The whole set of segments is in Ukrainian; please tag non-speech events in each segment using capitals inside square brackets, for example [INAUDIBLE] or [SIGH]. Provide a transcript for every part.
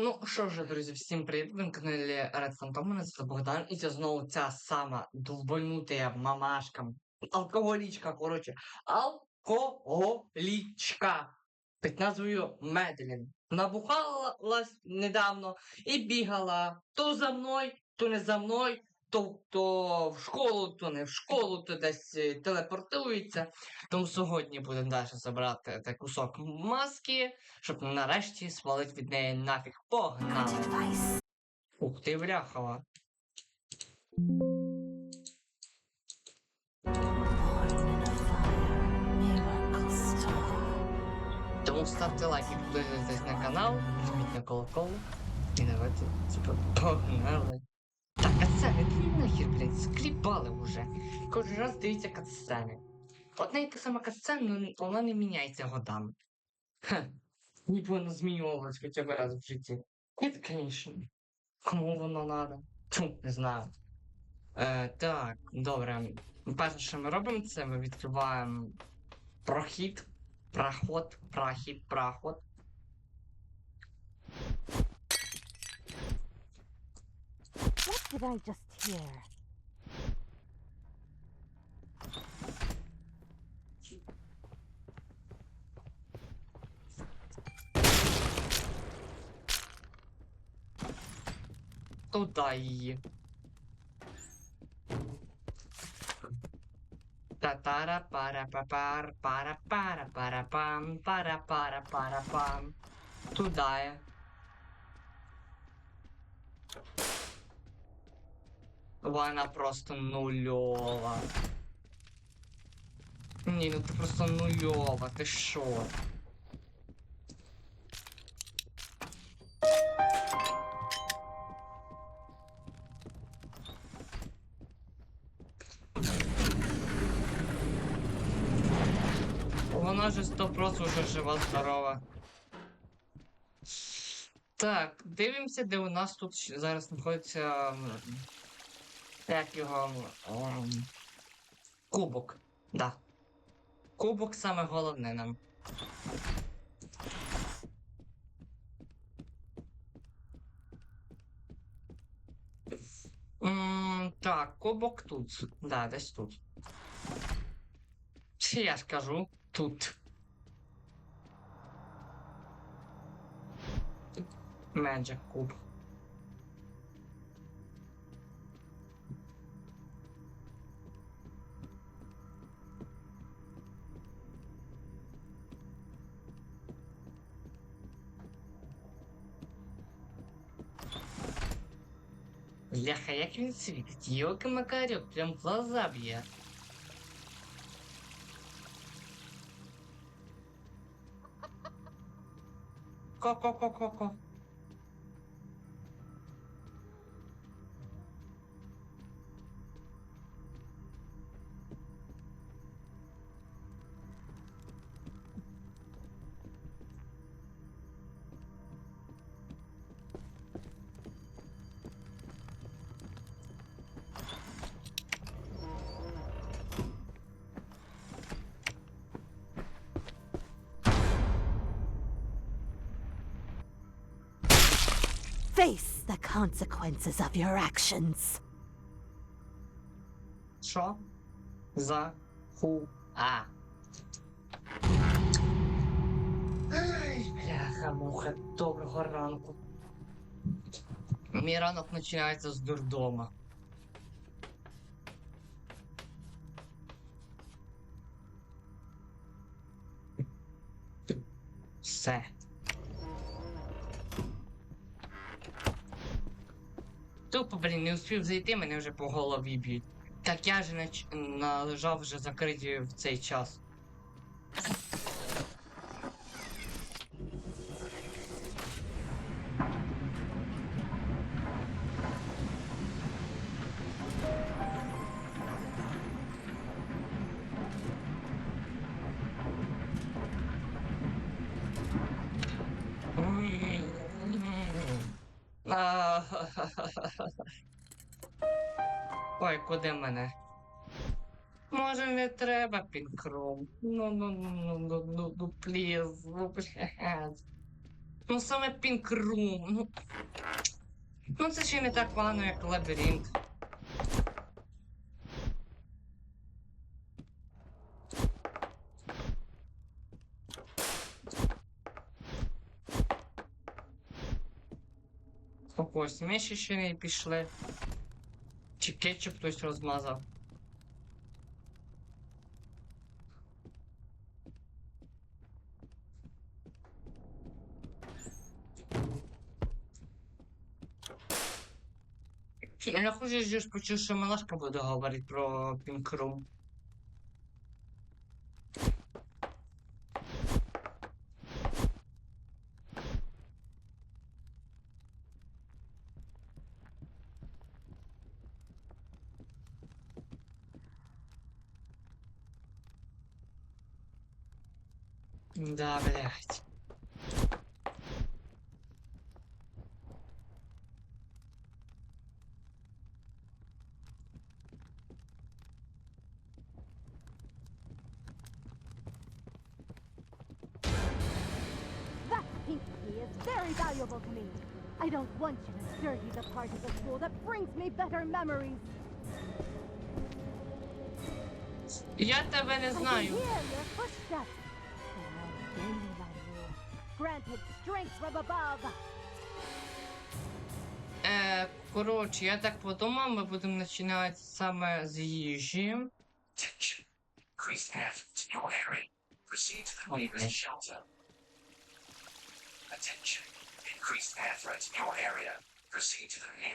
Ну що ж, друзі, всім привіт! Ви на каналі Red Phantom, мене це Богдан, і це знову ця сама довбанутая мамашка, алкоголічка, коротше, алкоголічка під назвою Медлін. Набухалась недавно і бігала то за мною, то не за мною, то, то в школу, то не в школу, то десь е, телепортується. Тому сьогодні будемо далі забрати цей кусок маски, щоб нарешті свалити від неї нафіг. Погнали! Ух ти, star. Тому ставте лайки, підписуйтесь на канал, жміть на колокол. І давайте, типа, погнали. Катсцени, ти нахер, блядь, скліпали вже. Кожен раз дивіться катсцени. Одна і та сама катсцена, вона не міняється годами. Ха. Ніби вона змінювалась хоча б раз в житті. Ні, звісно. Кому воно надо? Тьфу, не знаю. Е, так, добре. Перше, що ми робимо, це ми відкриваємо прохід, проход, прохід, проход. What did I just hear? Туда її. Татара пара папар пара пара пара пам пара пара пара пам. Туда Вона просто нульова. Ні, ну ти просто нульова, ти що? Вона же 100% вже жива, здорова. Так, дивимося, де у нас тут зараз знаходиться. Як його. м, Кубок. Да. Кубок саме головне нам. М, Так, кубок тут. Да, десь тут. Чи я ж кажу, тут. Magic куб. Бляха, як він світить, йоки макарюк, прям в глаза б'є. Ко-ко-ко-ко-ко. Face the consequences of your actions. Що? За ху а. Ай, бляха, муха, доброго ранку. Мій ранок починається з дурдома. Все. Тупо, блін, не успів зайти, мене вже по голові б'ють. Так я ж нач... належав вже закриті в цей час. Куди мене? Може не треба пінкром. Ну, ну, ну, ну, ну, ну, ну, пліз, ну, блядь. Ну саме пінкрум. Ну, ну це ще не так погано, як лабіринт. Ось миші ще не пішли. Чи кетчуп хтось розмазав. Я не хочу, що почув, що Малашка буде говорити про пінкрум. Да, блядь. That pink key is very valuable to me. I don't want you to dirty the part of the school that brings me better memories. Я тебе не I can знаю. hear your footsteps. Е, коротше, я так подумав, ми будемо починати саме з їжі.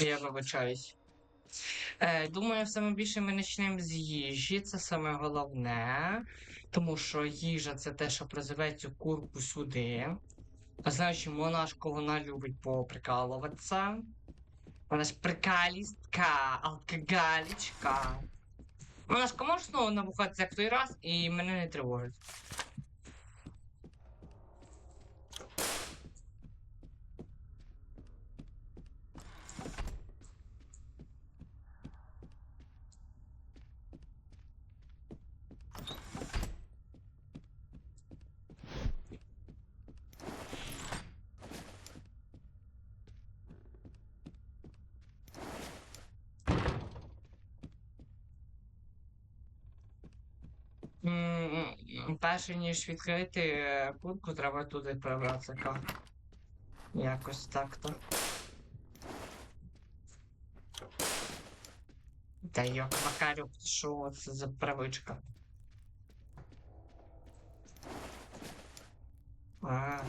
Я вибачаюсь. Е, думаю, саме більше ми почнемо з їжі, це саме головне. Тому що їжа це те, що призиве цю курку сюди. А знаєш, монашку вона любить поприкалуватися. Вона ж прикалістка, алкоголічка. Монашка, можеш знову набухатися як той раз і мене не тривожить. Перше ніж відкрити е, курку, треба туди пробратися. Якось так-то. Та йок, Макарюк, що це за привичка? А.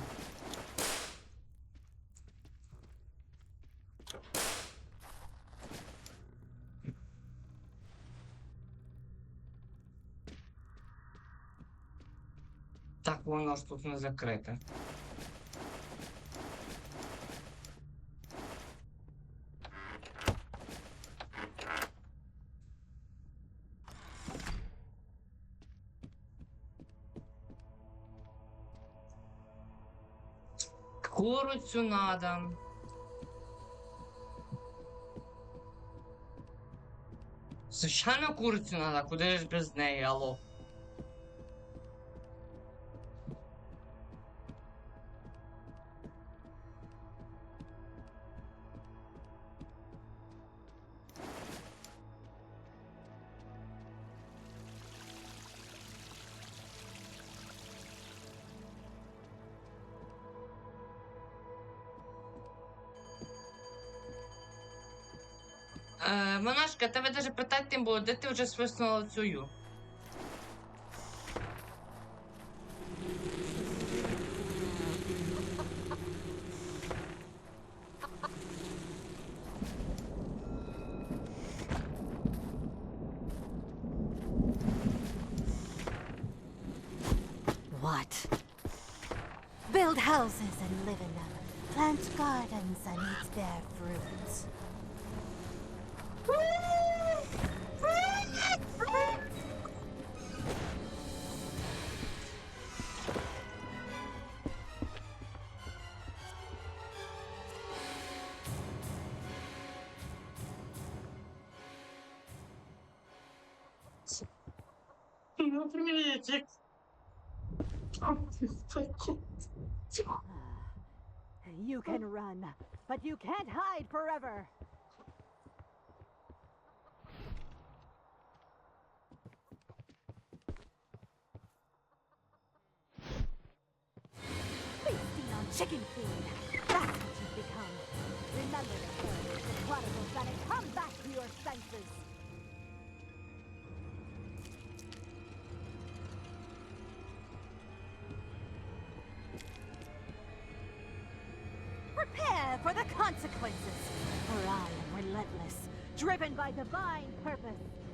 Так воно ж тут не закрите. Курицю надо. Звичайно, курицю надо, куди ж без неї, алло. Е, Монашка, тебе даже питати не було, де ти вже свиснула цю? What? Build houses and live in them. Plant gardens and eat their fruits. You can run, but you can't hide forever. Chicken food. That's what you've become. Remember the courage, the prodigal son, and come back to your senses. Prepare for the consequences, for I am relentless, driven by divine purpose.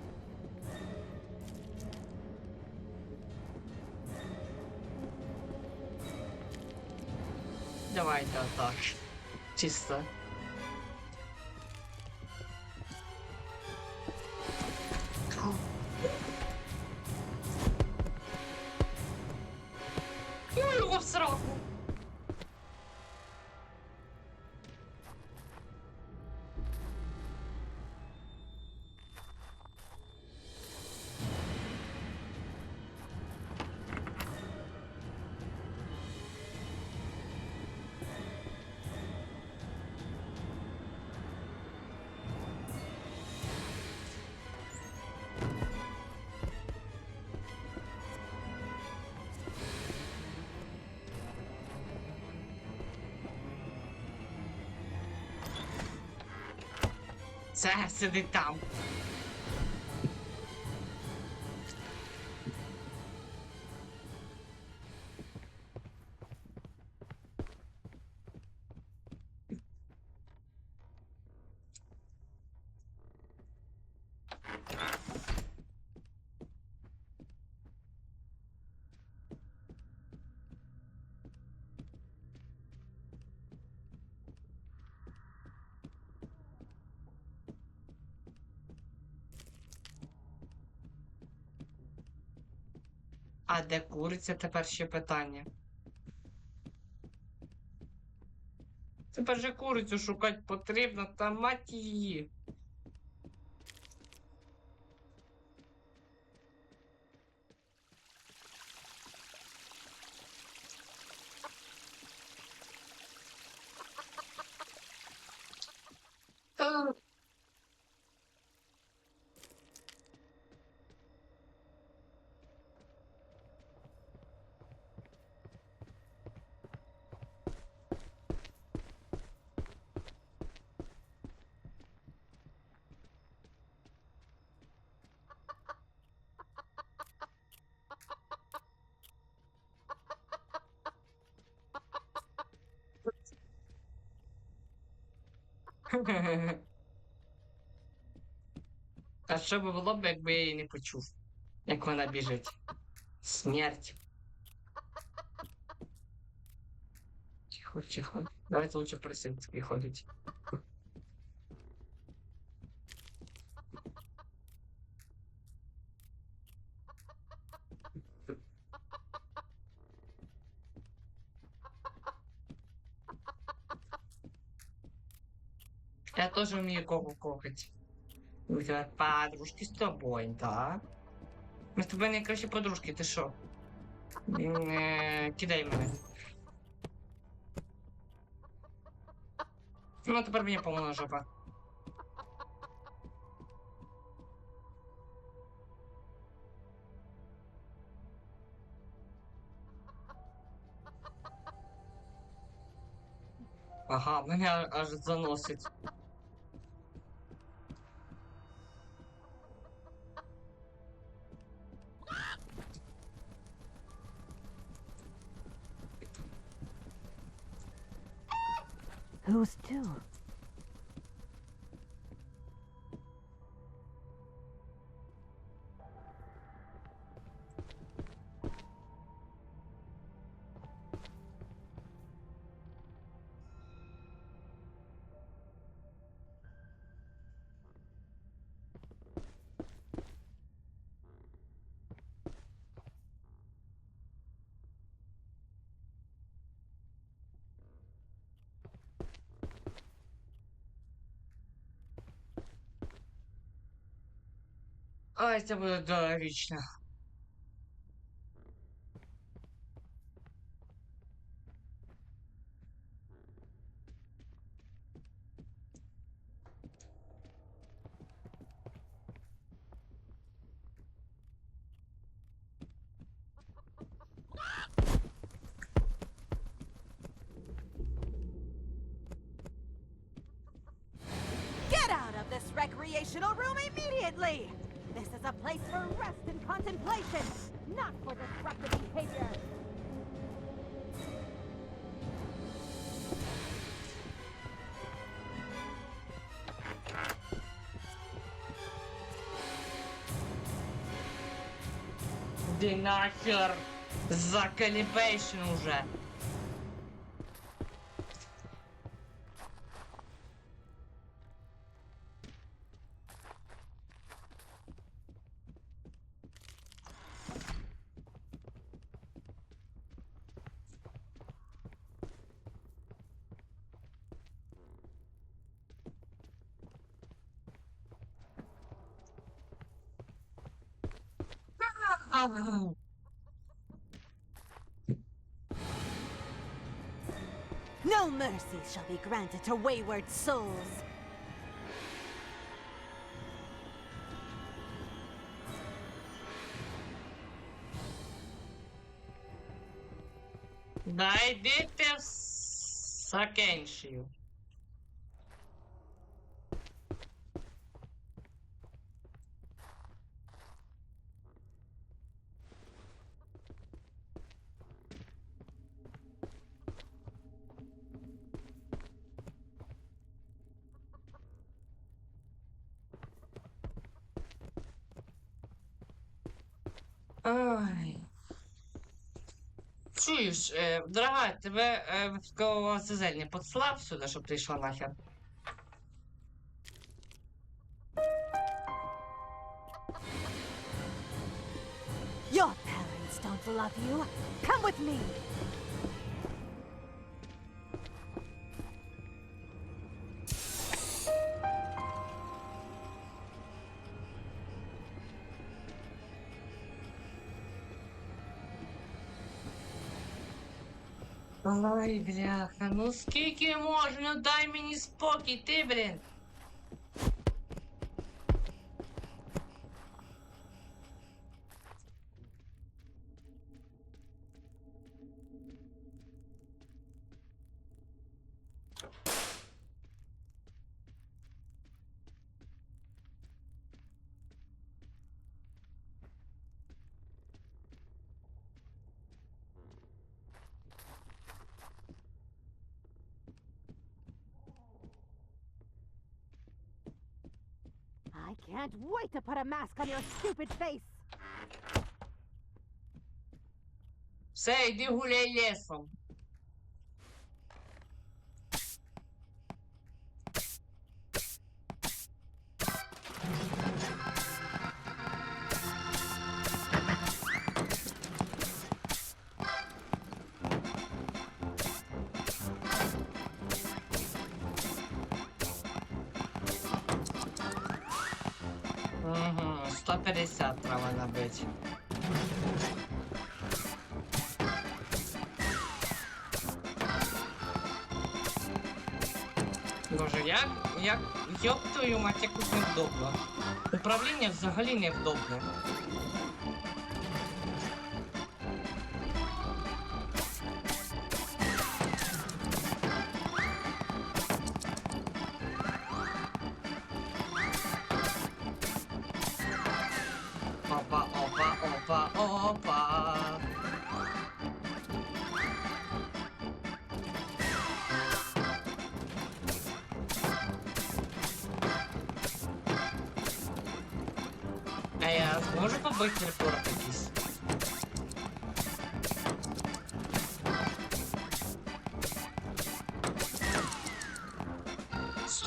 Hayda dar. Çizdi. Це сидить А де куриця тепер ще питання? Тепер же курицю шукати потрібно, та мать її. Та- [LAUGHS] А що би було б, якби я її не почув, як вона біжить? Смерть. Тихо, тихо. Давайте лучше просить ходить. Я тоже умею кого кокать. У тебя подружки с тобой, да? Мы с тобой найкращі подружки, ти що? Е, Кидай мене. Ну, тепер мені повна жопа. Ага, мене аж заносить. Get out of this recreational room immediately! This is a place for rest and contemplation, not for disruptive behavior. Ди нахер! За калібейшн уже! Ау. No mercy shall be granted to wayward souls. Да йдите в Сакеншію. Ай. Чуєш, е, дорога, тебе е, випадково Зазель не подслав сюди, щоб ти йшла нахер? Your parents don't love you. Come with me. Ой, бляха, ну скільки можна, дай мені спокій, ти, блін. Can't wait to put a mask on your stupid face! Sei, derrulei ele, ёб твою мать, як тут невдобно. Управління взагалі невдобне.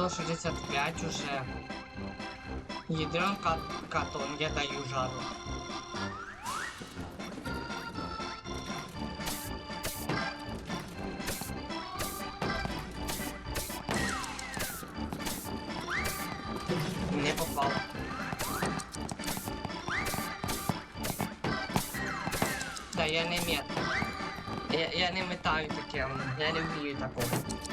165 уже. Ядренка катон, я даю жару. Не попал. Да я не мет. Я, я не метаю таке, я не вмію такого.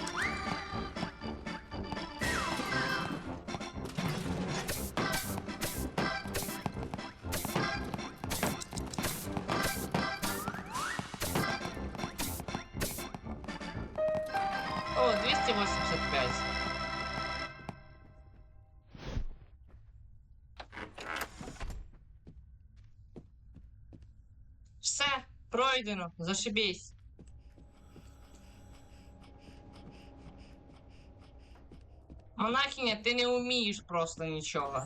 Пройдено. Зашибись. Монахиня, ти не вмієш просто нічого.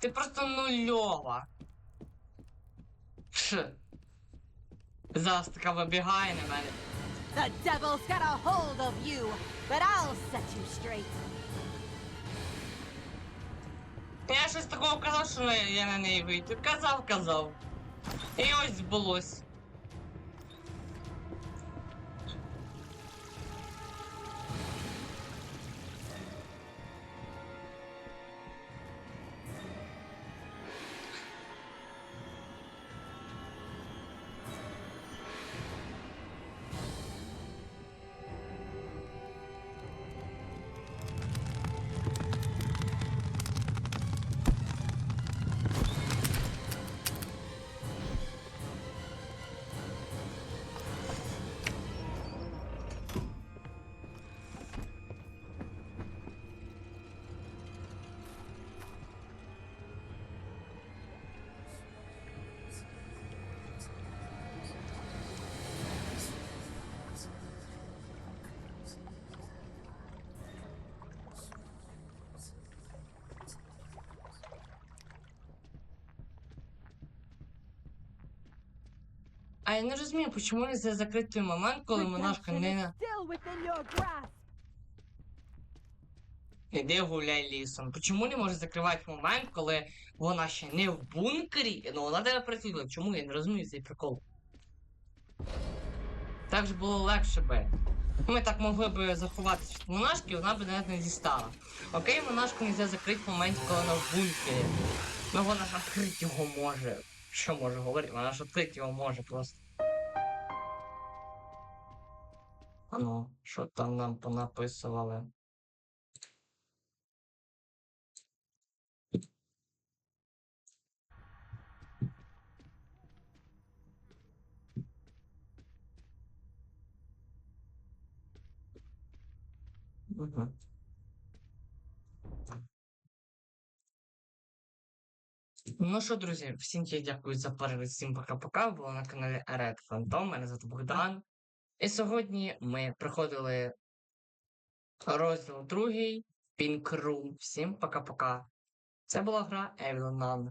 Ти просто нульова. Ш. Зараз така вибігає на мене. The devil's got a hold of you, but I'll set you straight. Я щось такого казав, що я на неї вийду. Казав, казав. І ось збулось. А я не розумію, чому не за закритий момент, коли монашка не. Іди гуляй лісом. Чому не може закривати момент, коли вона ще не в бункері? Ну вона тебе працює. Чому я не розумію цей прикол? Так же було легше би. Ми так могли б заховатися від монашки, вона б навіть не дістала. Окей, монашку не можна закрити в моменті, коли вона в бункері. Ну вона ж відкрити його може. Що може говорити? Вона ж відкрити його може просто. А ну, що там нам понаписували? Угу. Ну що, друзі, всім я дякую за перегляд, всім пока-пока. Було на каналі Red Phantom, мене звати Богдан. І сьогодні ми проходили розділ другий Pink Room. Всім пока-пока. Це була гра Evil Nun.